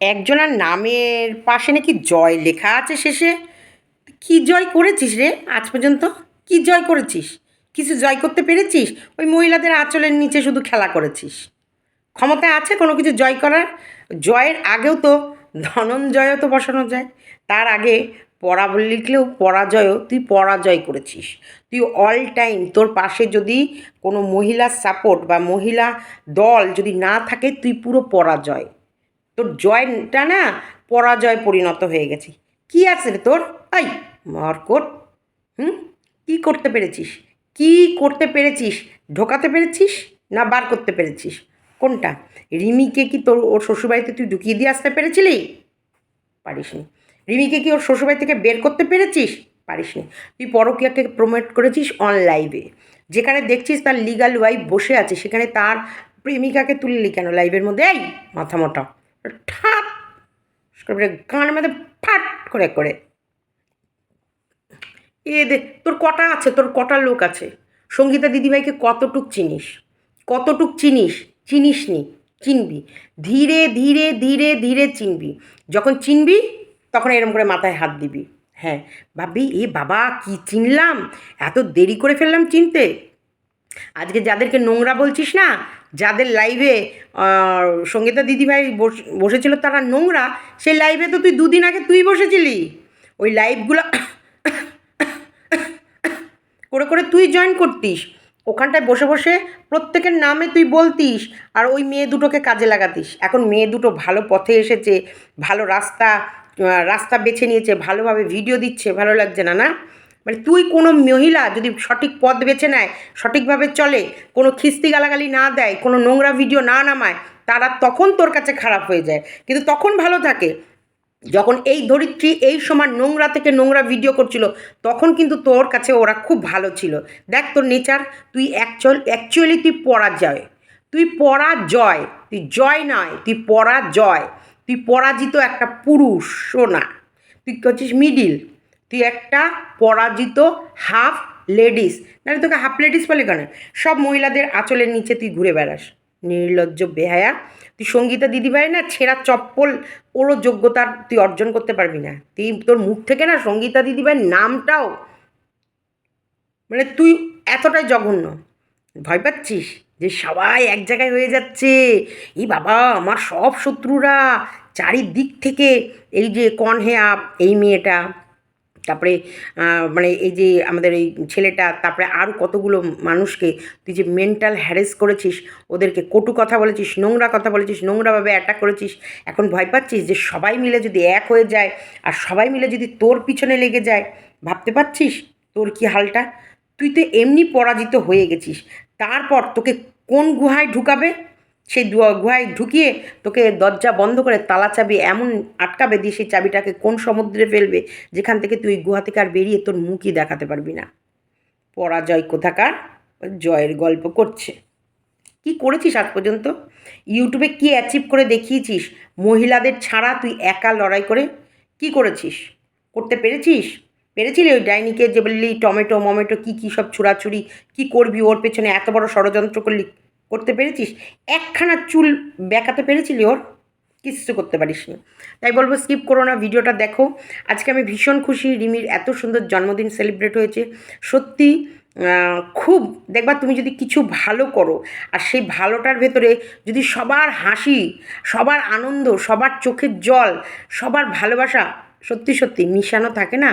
একজনের নামের পাশে নাকি জয় লেখা আছে শেষে? কি জয় করেছিস রে আজ পর্যন্ত? কি জয় করেছিস? কিছু জয় করতে পেরেছিস? ওই মহিলাদের আঁচলের নিচে শুধু খেলা করেছিস। ক্ষমতা আছে কোনো কিছু জয় করার? জয়ের আগেও তো ধনঞ্জয়ও তো বসানো যায়। তার আগে পরা লিখলেও পরাজয়ও তুই পরাজয় করেছিস। তুই অল টাইম তোর পাশে যদি কোনো মহিলার সাপোর্ট বা মহিলা দল যদি না থাকে, তুই পুরো পরাজয়। তোর জয়টা না পরাজয় পরিণত হয়ে গেছে। কি আছে রে তোর? আই মরকট হুম? কী করতে পেরেছিস? কি করতে পেরেছিস? ঢোকাতে পেরেছিস না বার করতে পেরেছিস? কোনটা? রিমিকে কি তোর, ওর শ্বশুরবাড়িতে তুই ঢুকিয়ে দিয়ে আসতে পেরেছিলি? পারিসনি। রিমিকে কি ওর শ্বশুরবাড়ি থেকে বের করতে পেরেছিস? পারিসনি। তুই পরকীয়াকে প্রমোট করেছিস অনলাইভে যেখানে দেখছিস তার লিগাল ওয়াইফ বসে আছে, সেখানে তার প্রেমিকাকে তুললি কেন লাইভের মধ্যে? এই, মাথা মোটা। ঠাপ করে গানের মধ্যে ফাট করে করে। এ দে, তোর কটা আছে? তোর কটা লোক আছে? সঙ্গীতা দিদিভাইকে কতটুক চিনিস? কতটুক চিনিস? চিনিস নি চিনবি। ধীরে ধীরে ধীরে ধীরে চিনবি। যখন চিনবি, তখন এরম করে মাথায় হাত দিবি। হ্যাঁ ভাববি, এ বাবা, কি চিনলাম? এত দেরি করে ফেললাম চিনতে। আজকে যাদেরকে নোংরা বলছিস না যাদের লাইভে সঙ্গীতা দিদিভাই বস- বসেছিল তারা নোংরা, সেই লাইভে তো তুই দুদিন আগে তুই বসেছিলি। ওই লাইভগুলো করে করে তুই জয়েন করতিস। ওখানটায় বসে বসে প্রত্যেকের নামে তুই বলতিস আর ওই মেয়ে দুটোকে কাজে লাগাতিস। এখন মেয়ে দুটো ভালো পথে এসেছে, ভালো রাস্তা রাস্তা বেছে নিয়েছে, ভালোভাবে ভিডিও দিচ্ছে, ভালো লাগছে না না? মানে তুই কোনো মহিলা যদি সঠিক পথ বেছে নেয়, সঠিকভাবে চলে, কোনো খিস্তি গালাগালি না দেয়, কোনো নোংরা ভিডিও না নামায়, তারা তখন তোর কাছে খারাপ হয়ে যায়। কিন্তু তখন ভালো থাকে। যখন এই ধরিত্রী এই সময় নোংরা থেকে নোংরা ভিডিও করছিল, তখন কিন্তু তোর কাছে ওরা খুব ভালো ছিল। দেখ তোর নেচার, তুই অ্যাকচুয়াল অ্যাকচুয়ালি তুই পরাজয়। তুই পরাজয়, তুই জয় নয়, তুই পরাজয়। তুই পরাজিত একটা পুরুষও না তুই হচ্ছিস মিডিল তুই একটা পরাজিত হাফ লেডিস নাহলে তোকে হাফ লেডিস বলে কেন? সব মহিলাদের আঁচলের নিচে তুই ঘুরে বেড়াস। নির্লজ্জ বেহায়া। তুই সঙ্গীতা দিদিভাই না, ছেঁড়া চপ্পল, ওরও যোগ্যতার তুই অর্জন করতে পারবি না। তুই তোর মুখ থেকে না সঙ্গীতা দিদি দিদিভাইয়ের নামটাও মানে তুই এতটাই জঘন্য। ভয় পাচ্ছিস যে সবাই এক জায়গায় হয়ে যাচ্ছে? এই বাবা, আমার সব শত্রুরা চারিদিক থেকে এই যে কনহেয়া, এই মেয়েটা। তারপরে মানে এই যে আমাদের এই ছেলেটা, তারপরে আরও কতগুলো মানুষকে তুই যে মেন্টাল হ্যারেস করেছিস, ওদেরকে কটু কথা বলেছিস, নোংরা কথা বলেছিস, নোংরাভাবে অ্যাটাক করেছিস, এখন ভয় পাচ্ছিস যে সবাই মিলে যদি এক হয়ে যায়, আর সবাই মিলে যদি তোর পিছনে লেগে যায়, ভাবতে পারছিস তোর কি হালটা? তুই তো এমনি পরাজিত হয়ে গেছিস। তারপর তোকে কোন গুহায় ঢুকাবে? সেই গুহায় ঢুকিয়ে তোকে দরজা বন্ধ করে তালা চাবি এমন আটকাবে দিয়ে সেই চাবিটাকে কোন সমুদ্রে ফেলবে? যেখান থেকে তুই গুহা থেকে আর বেরিয়ে তোর মুখই দেখাতে পারবি না। পরাজয় কোথাকার? জয়ের গল্প করছে। কি করেছিস আজ পর্যন্ত? ইউটিউবে কি অ্যাচিভ করে দেখিয়েছিস? মহিলাদের ছাড়া তুই একা লড়াই করে কি করেছিস? করতে পেরেছিস? পেরেছিলি ওই ডাইনিকে যে বললি টমেটো, মমেটো, কী কী সব ছুড়াছুড়ি? কী করবি? ওর পেছনে এত বড় ষড়যন্ত্র করলি। করতে পেরেছিস? একখানা চুল বেঁকাতে পেরেছিলি ওর? কিচ্ছু করতে পারিস নি তাই বলব স্কিপ করো না, ভিডিওটা দেখো। আজকে আমি ভীষণ খুশি, রিমির এত সুন্দর জন্মদিন সেলিব্রেট হয়েছে। সত্যি খুব, দেখবা তুমি যদি কিছু ভালো করো, আর সেই ভালোটার ভেতরে যদি সবার হাসি, সবার আনন্দ, সবার চোখের জল, সবার ভালোবাসা, সত্যি সত্যি মিশানো থাকে না,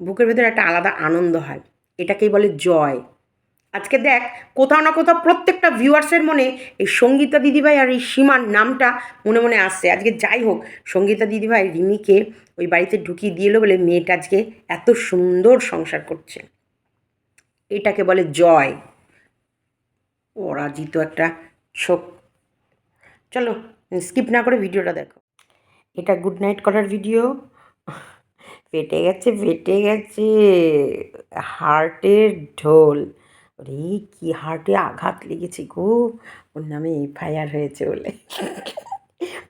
বুকের ভেতরে একটা আলাদা আনন্দ হয়। এটাকেই বলে জয়। আজকে দেখ, কোথাও না কোথাও প্রত্যেকটা ভিউয়ার্সের মনে এই সঙ্গীতা দিদিভাই আর এই সীমার নামটা মনে মনে আসছে। আজকে যাই হোক, সঙ্গীতা দিদিভাই রিমিকে ওই বাড়িতে ঢুকিয়ে দিয়ে এলো বলে মেয়েটা আজকে এত সুন্দর সংসার করছে। এটাকে বলে জয়। পরাজিত একটা শোক। চলো স্কিপ না করে ভিডিওটা দেখো। এটা গুড নাইট করার ভিডিও ফেটে গেছে ফেটে গেছে। হার্টের ঢোল। রে কি হার্টে আঘাত লেগেছে গো। ওর নামে এফআইআর হয়েছে বলে।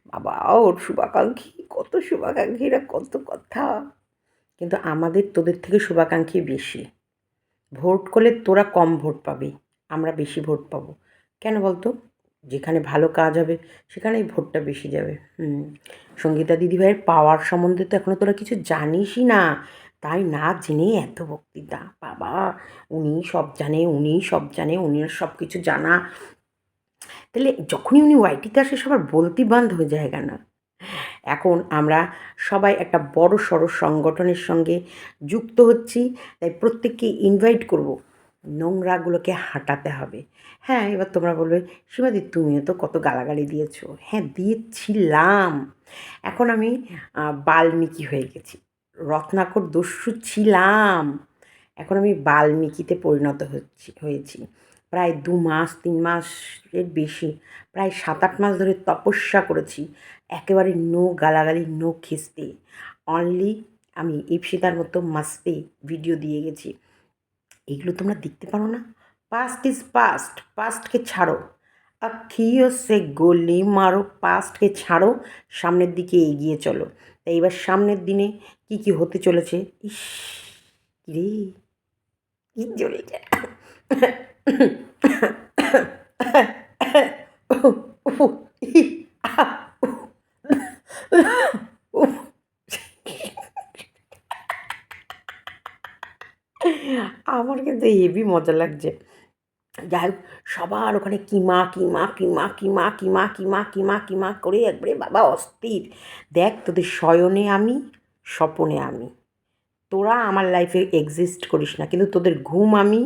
বাবা, ওর শুভাকাঙ্ক্ষী, কত শুভাকাঙ্ক্ষীরা কত কথা। কিন্তু আমাদের তোদের থেকে শুভাকাঙ্ক্ষী বেশি। ভোট করলে তোরা কম ভোট পাবি, আমরা বেশি ভোট পাবো। কেন বলতো? যেখানে ভালো কাজ হবে, সেখানেই ভোটটা বেশি যাবে। হুম, সঙ্গীতা দিদিভাইয়ের পাওয়ার সম্বন্ধে তো এখনও তোরা কিছু জানিসই না। তাই না জেনে এত বক্তৃতা? বাবা, উনি সব জানে, উনি সব জানে, উনি সব কিছু জানা। তাহলে যখনই উনি ওয়াইটিতে আসে, সবার বলতি বান্ধ হয়ে যায় না এখন আমরা সবাই একটা বড় সড়ো সংগঠনের সঙ্গে যুক্ত হচ্ছি, তাই প্রত্যেককে ইনভাইট করব। নোংরাগুলোকে হাঁটাতে হবে। হ্যাঁ এবার তোমরা বলবে, সীমাদি, তুমিও তো কত গালাগালি দিয়েছ? হ্যাঁ দিয়েছিলাম। এখন আমি বাল্মীকি হয়ে গেছি। রত্নাকর দস্যু ছিলাম। এখন আমি বাল্মীকিতে পরিণত হচ্ছি, হয়েছি। প্রায় দু মাস, তিন মাসের বেশি, প্রায় সাত আট মাস ধরে তপস্যা করেছি। একেবারে নো গালাগালি, নো খিস্তে। অনলি আমি ইপসিতার মতো মাস্তে ভিডিও দিয়ে গেছি। এগুলো তোমরা দেখতে পারো না? পাস্ট ইজ পাস্ট পাস্টকে ছাড়ো। আখিও সে গলি মারো পাস্টকে ছাড়ো, সামনের দিকে এগিয়ে চলো। তাই এবার সামনের দিনে কি কি হতে চলেছে? ইস রে? কি যায় আমার কিন্তু হেভি মজা লাগছে। যাই হোক সবার ওখানে কিমা কিমা কিমা কিমা কিমা কিমা কিমা কিমা করে একবারে বাবা অস্থির। দেখ তোদের শয়নে আমি, স্বপনে আমি। তোরা আমার লাইফে এক্সিস্ট করিস না, কিন্তু তোদের ঘুম আমি,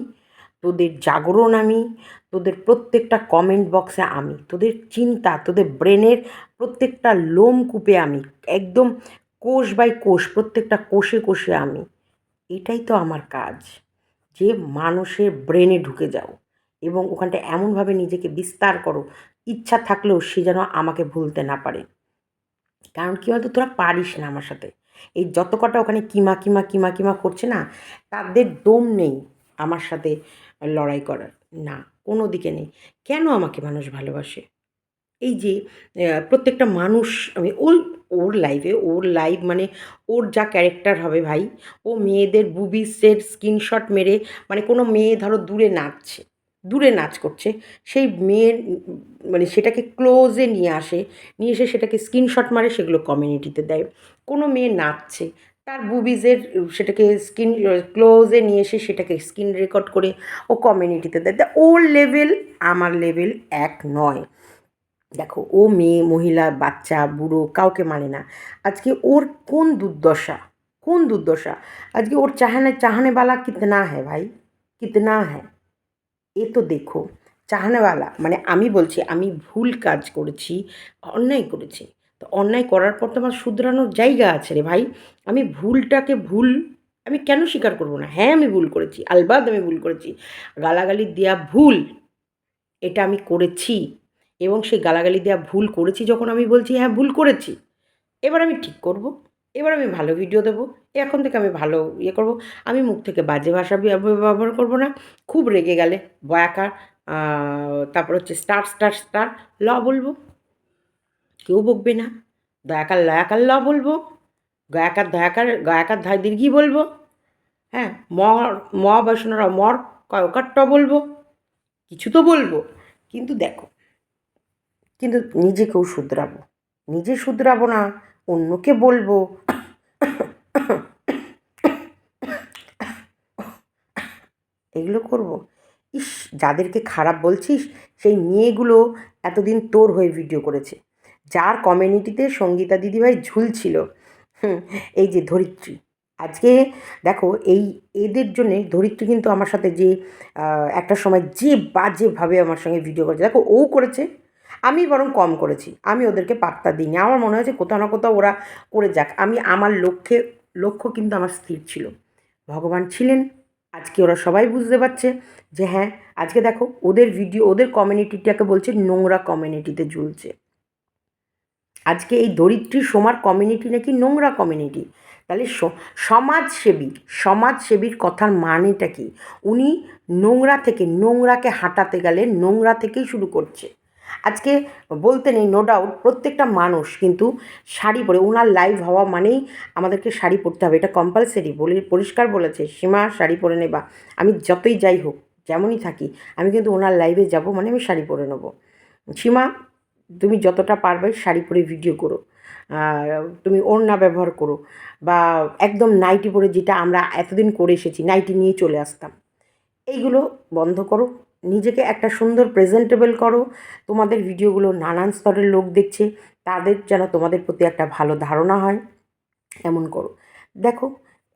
তোদের জাগরণ আমি, তোদের প্রত্যেকটা কমেন্ট বক্সে আমি, তোদের চিন্তা, তোদের ব্রেনের প্রত্যেকটা লোম কূপে আমি, একদম কোষ বাই কোষ, প্রত্যেকটা কোষে কোষে আমি। এটাই তো আমার কাজ, যে মানুষের ব্রেনে ঢুকে যাও। এবং ওখানটা এমনভাবে নিজেকে বিস্তার করো, ইচ্ছা থাকলেও সে যেন আমাকে ভুলতে না পারে। কারণ কী হয়তো তোরা পারিস না আমার সাথে। এই যত কটা ওখানে কিমা কিমা কিমা কিমা করছে না, তাদের দম নেই আমার সাথে লড়াই করার। না, কোনো দিকে নেই। কেন আমাকে মানুষ ভালোবাসে? এই যে প্রত্যেকটা মানুষ, আমি ওর ওর লাইফে ওর লাইভ মানে ওর যা ক্যারেক্টার হবে ভাই, ও মেয়েদের বুবিসের স্ক্রিনশট মেরে মানে কোনো মেয়ে ধরো দূরে নাচছে। দূরে নাচ করছে, সেই মেয়ের মানে সেটাকে ক্লোজে নিয়ে আসে, নিয়ে এসে সেটাকে স্ক্রিনশট মারে, সেগুলো কমিউনিটিতে দেয়। কোনো মেয়ে নাচছে, তার বুবিজের সেটাকে স্ক্রিন ক্লোজে নিয়ে এসে সেটাকে স্ক্রিন রেকর্ড করে ও কমিউনিটিতে দেয়। ওর লেভেল আমার লেভেল এক নয়। দেখো, ও মেয়ে, মহিলা, বাচ্চা, বুড়ো, কাউকে মানে না। আজকে ওর কোন দুর্দশা? কোন দুর্দশা? আজকে ওর চাহানে চাহানেওয়ালা কিতনা হ্যাঁ ভাই, কিতনা হ্যাঁ এ তো দেখো চাহানেওয়ালা মানে আমি বলছি, আমি ভুল কাজ করেছি, অন্যায় করেছি। তো অন্যায় করার পর তো আমার শুধরানোর জায়গা আছে রে ভাই। আমি ভুলটাকে ভুল, আমি কেন স্বীকার করব না? হ্যাঁ আমি ভুল করেছি, আলবাদ আমি ভুল করেছি। গালাগালি দেওয়া ভুল, এটা আমি করেছি। এবং সেই গালাগালি দেওয়া ভুল করেছি যখন আমি বলছি হ্যাঁ ভুল করেছি, এবার আমি ঠিক করব। এবার আমি ভালো ভিডিও দেবো। এখন থেকে আমি ভালো ইয়ে করব। আমি মুখ থেকে বাজে ভাষা ব্যবহার করব না। খুব রেগে গেলে বয়াকার তারপর হচ্ছে স্টার স্টার স্টার ল বলব। কেউ বকবে না। দয়াকার, লয়াকার ল বলব। গয়াকার, দয়াকার, গয়াকার ধায় দীর্ঘি বলব। হ্যাঁ মর, ম বৈষ্ণরা মর কয়কারট বলব। কিছু তো বলব। কিন্তু দেখো, কিন্তু নিজেকেও শুধরাবো। নিজে শুধরাবো না। অন্যকে বলব। এগুলো করব। ইস, যাদেরকে খারাপ বলছিস, সেই মেয়েগুলো এতদিন তোর হয়ে ভিডিও করেছে। যার কমিউনিটিতে সঙ্গীতা দিদিভাই ঝুলছিল এই যে ধরিত্রী। আজকে দেখো, এই এদের জন্যে ধরিত্রী কিন্তু আমার সাথে যে একটা সময় যে বাজেভাবে আমার সঙ্গে ভিডিও করেছে। দেখো, ও করেছে আমি বরং কম করেছি। আমি ওদেরকে পাত্তা দিইনি। আমার মনে হয়েছে কোথাও না কোথাও ওরা করে যাক। আমি, আমার লক্ষ্যে, লক্ষ্য কিন্তু আমার স্থির ছিল। ভগবান ছিলেন। আজকে ওরা সবাই বুঝতে পারছে যে হ্যাঁ আজকে দেখো ওদের ভিডিও ওদের কমিউনিটিটাকে বলছে নোংরা কমিউনিটিতে ঝুলছে। আজকে এই দরিদ্রী সোমার কমিউনিটি নাকি নোংরা কমিউনিটি তাহলে সমাজসেবী, সমাজসেবীর কথার মানেটা কি? উনি নোংরা থেকে নোংরাকে হাঁটাতে গেলে নোংরা থেকেই শুরু করছে। আজকে বলতে নেই নো ডাউট প্রত্যেকটা মানুষ কিন্তু শাড়ি পরে ওনার লাইভ হওয়া মানেই আমাদেরকে শাড়ি পরতে হবে। এটা কম্পালসারি বলে, পরিষ্কার বলেছে, সীমা শাড়ি পরে নেবা। আমি যতই যাই হোক, যেমনই থাকি, আমি কিন্তু ওনার লাইভে যাব মানে আমি শাড়ি পরে নেব। সীমা, তুমি যতটা পারবে শাড়ি পরে ভিডিও করো। তুমি ওড়না ব্যবহার করো বা একদম নাইটি পরে যেটা আমরা এতদিন করে এসেছি নাইটি নিয়ে চলে আসতাম। এইগুলো বন্ধ করো। নিজেকে একটা সুন্দর প্রেজেন্টেবল করো। তোমাদের ভিডিওগুলো নানান স্তরের লোক দেখছে, তাদের যেন তোমাদের প্রতি একটা ভালো ধারণা হয়, এমন করো। দেখো,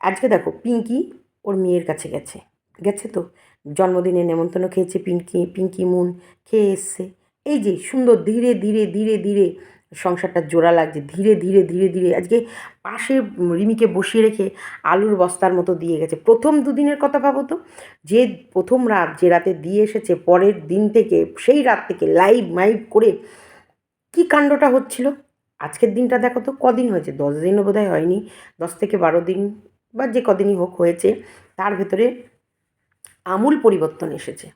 আজকে দেখো, পিঙ্কি ওর মেয়ের কাছে গেছে। গেছে তো? জন্মদিনে নেমন্তন্ন খেয়েছে পিঙ্কি পিঙ্কি মুন খেয়ে এসছে। এই যে সুন্দর ধীরে ধীরে ধীরে ধীরে সংসারটা জোড়া লাগছে। ধীরে ধীরে ধীরে ধীরে আজকে পাশে রিমিকে বসিয়ে রেখে আলুর বস্তার মতো দিয়ে গেছে। প্রথম দুদিনের কথা ভাবো তো, যে প্রথম রাত, যে রাতে দিয়ে এসেছে, পরের দিন থেকে, সেই রাত থেকে লাইভ মাইভ করে কী কাণ্ডটা হচ্ছিল? আজকের দিনটা দেখো তো কদিন হয়েছে? দশ দিনও বোধহয় হয়নি। দশ থেকে বারো দিন বা যে কদিনই হোক হয়েছে, তার ভেতরে আমূল পরিবর্তন এসেছে।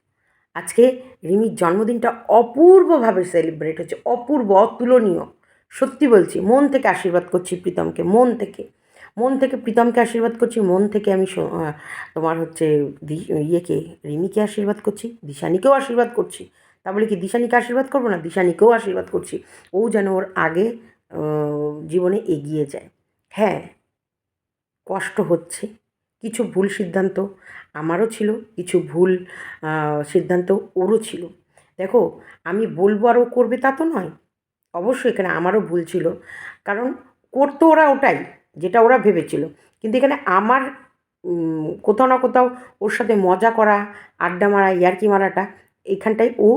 আজকে রিমির জন্মদিনটা অপূর্বভাবে সেলিব্রেট হচ্ছে, অপূর্ব, অতুলনীয়। সত্যি বলছি, মন থেকে আশীর্বাদ করছি প্রীতমকে, মন থেকে। মন থেকে প্রীতমকে আশীর্বাদ করছি, মন থেকে আমি তোমার হচ্ছে ইয়েকে, রিমিকে আশীর্বাদ করছি, দিশানিকেও আশীর্বাদ করছি। তা বলে কি, দিশানিকে আশীর্বাদ করব না? দিশানিকেও আশীর্বাদ করছি। ও যেন ওর আগে জীবনে এগিয়ে যায়। হ্যাঁ কষ্ট হচ্ছে। কিছু ভুল সিদ্ধান্ত আমারও ছিল, কিছু ভুল সিদ্ধান্ত ওরও ছিল। দেখো, আমি বলব আর ও করবে তা তো নয়। অবশ্যই এখানে আমারও ভুল ছিল। কারণ করতো ওরা ওটাই, যেটা ওরা ভেবেছিল। কিন্তু এখানে আমার কোথাও না কোথাও ওর সাথে মজা করা, আড্ডা মারা, ইয়ার্কি মারাটা এইখানটায় ও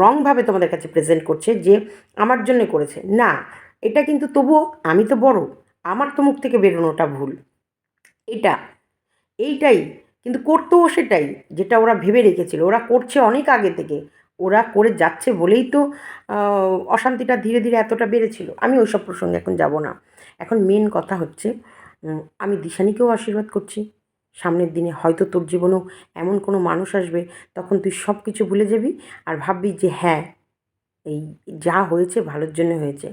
রংভাবে তোমাদের কাছে প্রেজেন্ট করছে যে আমার জন্য করেছে। না, এটা কিন্তু তবুও আমি তো বড়। আমার তো মুখ থেকে বেরোনোটা ভুল। এটা, এইটাই। কিন্তু করতেও সেটাই, যেটা ওরা ভেবে রেখেছিল। ওরা করছে অনেক আগে থেকে। ওরা করে যাচ্ছে বলেই তো অশান্তিটা ধীরে ধীরে এতটা বেড়েছিল। আমি ওইসব প্রসঙ্গে এখন যাব না। এখন মেন কথা হচ্ছে আমি দিশানিকেও আশীর্বাদ করছি। সামনের দিনে হয়তো তোর জীবনেও এমন কোনো মানুষ আসবে, তখন তুই সব কিছু ভুলে যাবি আর ভাববি যে হ্যাঁ এই যা হয়েছে ভালোর জন্য হয়েছে।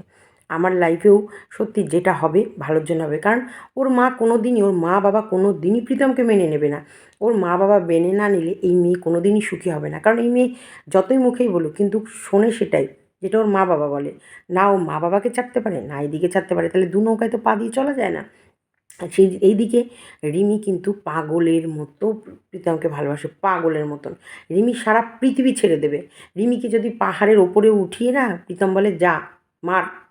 আমার লাইফেও সত্যি যেটা হবে, ভালোর জন্য হবে। কারণ ওর মা কোনো দিনই ওর মা বাবা কোনো দিনই প্রীতমকে মেনে নেবে না। ওর মা বাবা মেনে না নিলে এই মেয়ে কোনো দিনই সুখী হবে না। কারণ এই মেয়ে যতই মুখেই বলুক, কিন্তু শোনে সেটাই, যেটা ওর মা বাবা বলে। না, ও মা বাবাকে ছাড়তে পারে, না এইদিকে ছাড়তে পারে। তাহলে দু নৌকায় তো পা দিয়ে চলা যায় না। সেই এইদিকে রিমি কিন্তু পাগলের মতো প্রীতমকে ভালোবাসে, পাগলের মতন। রিমি সারা পৃথিবী ছেড়ে দেবে। রিমিকে যদি পাহাড়ের ওপরে উঠিয়ে না, প্রীতম বলে, যা, মার।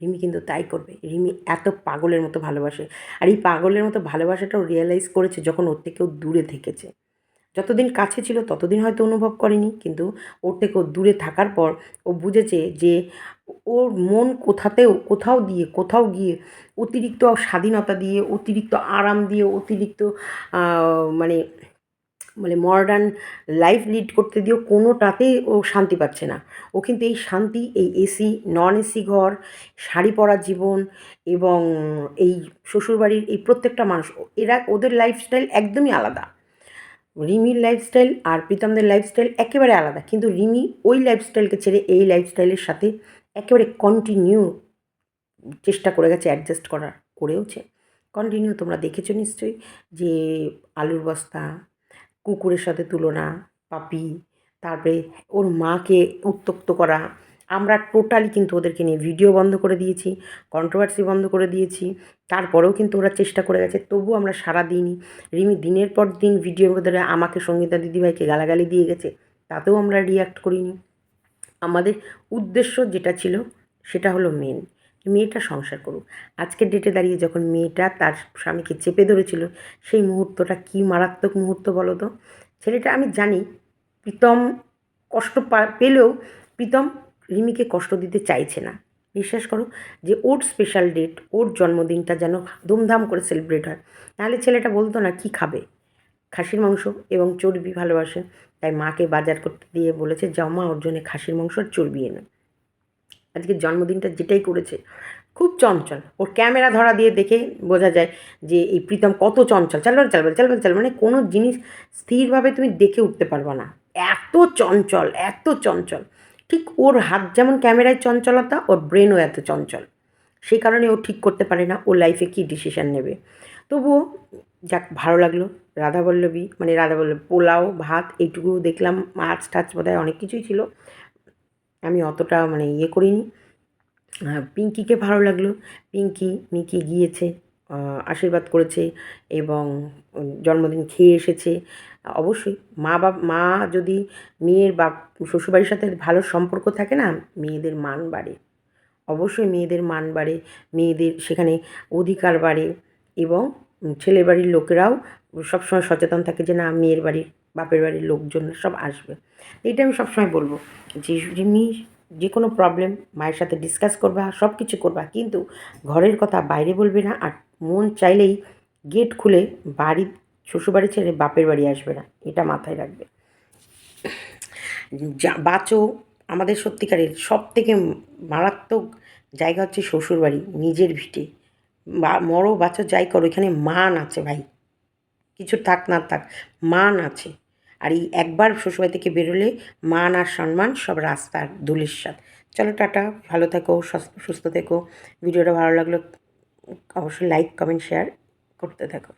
রিমি কিন্তু তাই করবে। রিমি এত পাগলের মতো ভালোবাসে। আর এই পাগলের মতো ভালোবাসাটাও রিয়েলাইজ করেছে যখন ওর থেকেও দূরে থেকেছে। যতদিন কাছে ছিল ততদিন হয়তো অনুভব করেনি, কিন্তু ওর থেকে ও দূরে থাকার পর ও বুঝেছে যে ওর মন কোথাতেও, কোথাও দিয়ে, কোথাও গিয়ে অতিরিক্ত স্বাধীনতা দিয়ে, অতিরিক্ত আরাম দিয়ে, অতিরিক্ত মানে মানে মডার্ন লাইফ লিড করতে দিয়েও কোনোটাতেই ও শান্তি পাচ্ছে না। ও কিন্তু এই শান্তি, এই এসি নন এসি ঘর, শাড়ি পরা জীবন এবং এই শ্বশুরবাড়ির এই প্রত্যেকটা মানুষ, এরা ওদের লাইফস্টাইল একদমই আলাদা। রিমির লাইফস্টাইল আর প্রীতমদের লাইফস্টাইল একেবারে আলাদা। কিন্তু রিমি ওই লাইফস্টাইলকে ছেড়ে এই লাইফস্টাইলের সাথে একেবারে কন্টিনিউ চেষ্টা করে গেছে অ্যাডজাস্ট করার করেওছে। কন্টিনিউ তোমরা দেখেছ নিশ্চয়ই যে আলুর বস্তা কুকুরের সাথে তুলনা, পাপি, তারপরে ওর মাকে উত্তক্ত করা। আমরা টোটালি কিন্তু ওদেরকে নিয়ে ভিডিও বন্ধ করে দিয়েছি কন্ট্রোভার্সি বন্ধ করে দিয়েছি, তারপরেও কিন্তু ওরা চেষ্টা করে গেছে, তবুও আমরা সারা দিনই রিমি, দিনের পর দিন ভিডিওর মধ্যে আমাকে সঙ্গীতা দিদিভাইকে গালাগালি দিয়ে গেছে, তাতেও আমরা রিয়াক্ট করিনি। আমাদের উদ্দেশ্য যেটা ছিল, সেটা হলো মেন মেয়েটা সংসার করুক। আজকের ডেটে দাঁড়িয়ে যখন মেয়েটা তার স্বামীকে চেপে ধরেছিল, সেই মুহূর্তটা কী মারাত্মক মুহূর্ত বলো তো? ছেলেটা আমি জানি, প্রীতম কষ্ট পেলেও প্রীতম রিমিকে কষ্ট দিতে চাইছে না। বিশ্বাস করো যে ওর স্পেশাল ডেট ওর জন্মদিনটা যেন ধুমধাম করে সেলিব্রেট হয়। নাহলে ছেলেটা বলতো না, কি খাবে? খাসির মাংস এবং চর্বি ভালোবাসে, তাই মাকে বাজার করতে দিয়ে বলেছে, যাও মা, ওর জন্য খাসির মাংস আর চর্বি এনে আজকে জন্মদিনটা যেটাই করেছে, খুব চঞ্চল। ওর ক্যামেরা ধরা দিয়ে দেখে বোঝা যায় যে এই প্রীতম কত চঞ্চল। চালবে চালবে চালবে চাল মানে কোনো জিনিস স্থিরভাবে তুমি দেখে উঠতে পারবে না। এত চঞ্চল এত চঞ্চল। ঠিক ওর হাত যেমন ক্যামেরায় চঞ্চলতা, ওর ব্রেনও এত চঞ্চল। সেই কারণে ও ঠিক করতে পারে না, ও লাইফে কী ডিসিশান নেবে। তবুও যাক, ভালো লাগল। রাধাবল্লভী মানে রাধাবল্লভী, পোলাও, ভাত এইটুকু দেখলাম মাছ টাছ বোধহয় অনেক কিছুই ছিল। আমি অতটা মানে ইয়ে করিনি। পিঙ্কিকে ভালো লাগল। পিঙ্কি, মিকি গিয়েছে আশীর্বাদ করেছে এবং জন্মদিন খেয়ে এসেছে। অবশ্যই মা বাপ, মা যদি মেয়ের বাপ, শ্বশুরবাড়ির সাথে ভালো সম্পর্ক থাকে না, মেয়েদের মান বাড়ে। অবশ্যই মেয়েদের মান বাড়ে, মেয়েদের সেখানে অধিকার বাড়ে এবং ছেলের বাড়ির লোকেরাও সবসময় সচেতন থাকে যে না, মেয়ের বাড়ির বাপের বাড়ির লোকজন সব আসবে। এটা আমি সবসময় বলব যে, তুমি যে কোনো প্রবলেম মায়ের সাথে ডিসকাস করবা সব কিছু করবা, কিন্তু ঘরের কথা বাইরে বলবে না আর মন চাইলেই গেট খুলে বাড়ি, শ্বশুরবাড়ি ছেড়ে বাপের বাড়ি আসবে না, এটা মাথায় রাখবে। যা, বাঁচো, আমাদের সত্যিকারের সব থেকে মারাত্মক জায়গা হচ্ছে শ্বশুরবাড়ি, নিজের ভিটে। বা মরো, বাঁচো, যাই করো, এখানে মান আছে ভাই। কিছু থাক না থাক, মান আছে। আর এই একবার শ্বশুরবাড়ি থেকে বেরোলে মান আর সম্মান সব রাস্তার দুলির সাথ। চলো, টাটা, ভালো থেকো, সুস্থ- সুস্থ থেকো। ভিডিওটা ভালো লাগল, অবশ্যই লাইক কমেন্ট শেয়ার করতে থাকো।